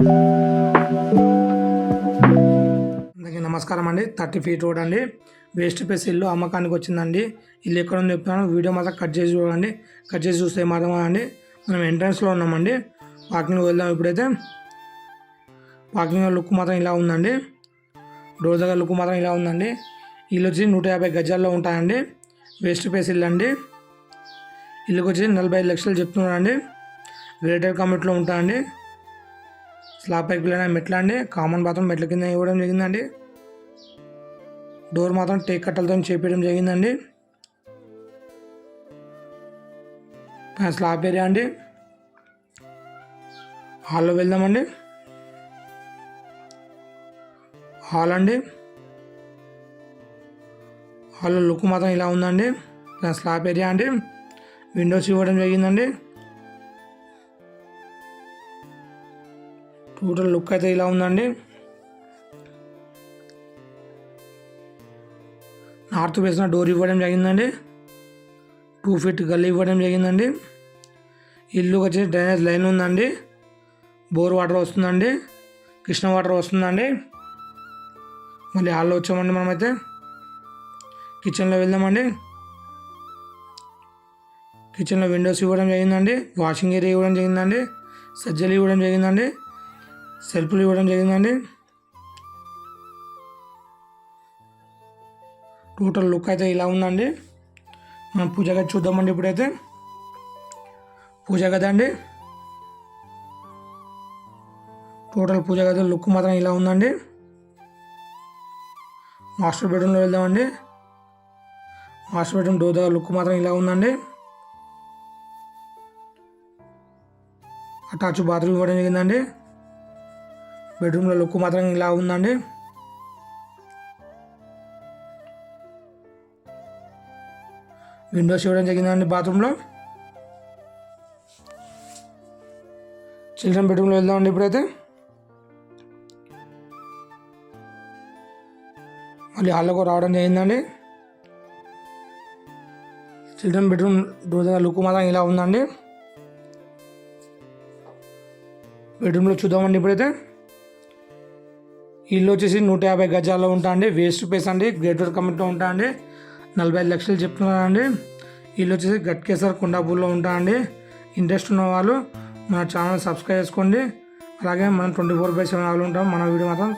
అందరికీ నమస్కారం అండి. థర్టీ ఫీట్ రోడ్ అండి. వేస్ట్ ప్లేస్ ఇల్లు అమ్మకానికి వచ్చిందండి. ఇల్లు ఎక్కడ ఉందో చెప్తాను వీడియో మాత్రం కట్ చేసి చూడండి. కట్ చేసి చూస్తే మాత్రం అండి. మనం ఎంట్రన్స్లో ఉన్నామండి. పార్కింగ్ వెళ్దాం ఇప్పుడైతే. పార్కింగ్ లుక్ మాత్రం ఇలా ఉందండి. డోర్ దగ్గర లుక్ మాత్రం ఇలా ఉందండి. ఇల్లు వచ్చి నూట యాభై గజాల్లో ఉంటాయండి. వేస్ట్ ప్లేస్ ఇల్లు అండి. ఇల్లుకి వచ్చి నలభై లక్షలు చెప్తున్నారండి. గ్రేటర్ కమిటీలో ఉంటాయండి. స్లాబ్ పైకి వెళ్ళిన మెట్ల అండి. కామన్ బాత్రూమ్ మెట్ల కింద ఇవ్వడం జరిగిందండి. డోర్ మాత్రం టేక్ కట్టలతో చేపించడం జరిగిందండి. స్లాబ్ ఏరియా అండి. హాల్లో వెళ్దామండి. హాల్ అండి. హాల్లో లుక్ మాత్రం ఇలా ఉందండి. స్లాబ్ ఏరియా అండి. విండోస్ ఇవ్వడం జరిగిందండి. టోటల్ లుక్ అయితే ఇలా ఉందండి. నార్త్ వేసిన డోర్ ఇవ్వడం జరిగిందండి. టూ ఫీట్ గల్లీ ఇవ్వడం జరిగిందండి. ఇల్లు వచ్చేసి డ్రైనేజ్ లైన్ ఉందండి. బోర్ వాటర్ వస్తుందండి. కృష్ణ వాటర్ వస్తుందండి. మళ్ళీ హాల్లో వచ్చామండి మనమైతే. కిచెన్లో వెళ్దామండి. కిచెన్లో విండోస్ ఇవ్వడం జరిగిందండి. వాషింగ్ ఏరియా ఇవ్వడం జరిగిందండి. సజ్జలు ఇవ్వడం జరిగిందండి. సెల్ఫ్లు ఇవ్వడం జరిగిందండి. టోటల్ లుక్ అయితే ఇలా ఉందండి. మనం పూజ గది చూద్దామండి ఇప్పుడైతే. పూజ గది అండి. టోటల్ పూజ గది లుక్ మాత్రం ఇలా ఉందండి. మాస్టర్ బెడ్రూమ్లో వెళ్దామండి. మాస్టర్ బెడ్రూమ్ డోర్ దగ్గర లుక్ మాత్రం ఇలా ఉందండి. అటాచ్ బాత్రూమ్ ఇవ్వడం జరిగిందండి. బెడ్రూమ్లో లుక్ మాత్రం ఇలా ఉందండి. విండోస్ ఇవ్వడం జరిగిందండి బాత్రూంలో చిల్డ్రన్ బెడ్రూమ్లో వెళ్దామండి ఇప్పుడైతే. మళ్ళీ హాల్లోకి రావడం జరిగిందండి. చిల్డ్రన్ బెడ్రూమ్ డోర్ దగ్గర లుక్ మాత్రం ఇలా ఉందండి. బెడ్రూమ్లో చూద్దామండి ఇప్పుడైతే. ఇల్లు వచ్చేసి నూట యాభై గజాల్లో ఉంటా అండి వేస్ట్ ప్లేస్ అండి. గ్రేటర్ కమిటీలో ఉంటా అండి నలభై ఐదు లక్షలు చెప్తున్నాను అండి ఇల్లు వచ్చేసి గట్కేసర్ కుండాపూర్లో ఉంటా అండి ఇంట్రెస్ట్ ఉన్న వాళ్ళు మన ఛానల్ సబ్స్క్రైబ్ చేసుకోండి. అలాగే మనం ట్వంటీ ఫోర్ బై సెవెన్ వాళ్ళు ఉంటాం. మన వీడియో మాత్రం